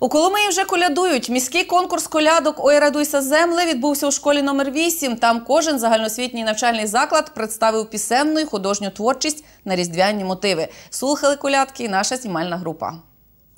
У Коломиї вже колядують. Міський конкурс колядок Ой, радуйся земле відбувся у школі номер 8. Там кожен загальноосвітній навчальний заклад представив пісенну і художню творчість на різдвяні мотиви. Слухали колядки наша знімальна група.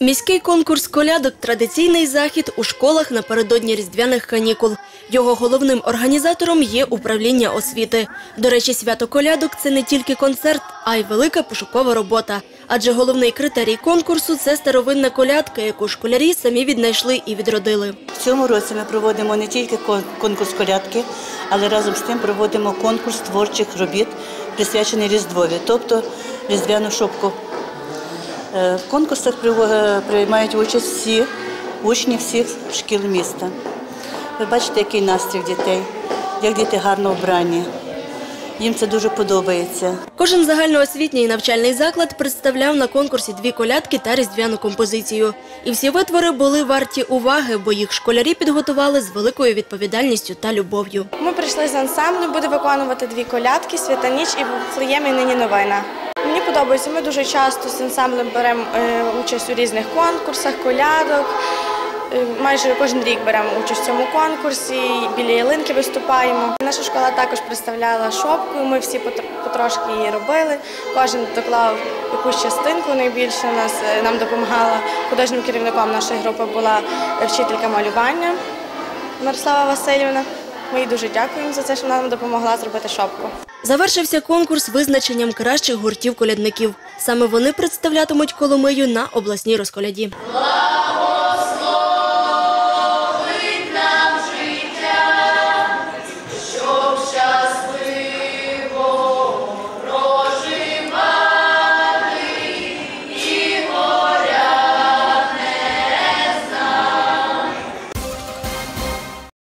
Міський конкурс колядок традиційний захід у школах напередодні різдвяних канікул. Його головним організатором є управління освіти. До речі, свято колядок це не тільки концерт, а й велика пошукова робота. Адже головний критерій конкурсу це старовинна колядка, яку школярі самі віднайшли і відродили. В цьому році ми проводимо не тільки кон- конкурс колядки, але разом з тим проводимо конкурс творчих робіт, присвячений Різдвові, тобто Різдвяну шопку. Е, В конкурсах приво- е, приймають участь всі учні всіх шкіл міста. Ви бачите, який настрій дітей, як діти гарно вбрані. Їм це дуже подобається. Кожен загальноосвітній навчальний заклад представляв на конкурсі дві колядки та різдвяну композицію. І всі витвори були варті уваги, бо їх школярі підготували з великою відповідальністю та любов'ю. Ми прийшли з ансамблю, буде виконувати дві колядки Свята ніч і Флеєм і нині новина. Подобається. Ми дуже часто з ансамблем беремо е, участь у різних конкурсах, колядок. Е, Майже кожен рік беремо участь в цьому конкурсі, біля ялинки виступаємо. Наша школа також представляла шопку. Ми всі потр- потрошки її робили. Кожен доклав якусь частинку. Найбільше нас е, нам допомагала художнім керівником нашої групи була вчителька малювання. Мирослава Васильівна. Ми їй дуже дякуємо за це, що вона нам допомогла зробити шопку. Завершився конкурс визначенням кращих гуртів колядників. Саме вони представлятимуть Коломию на обласній розколяді.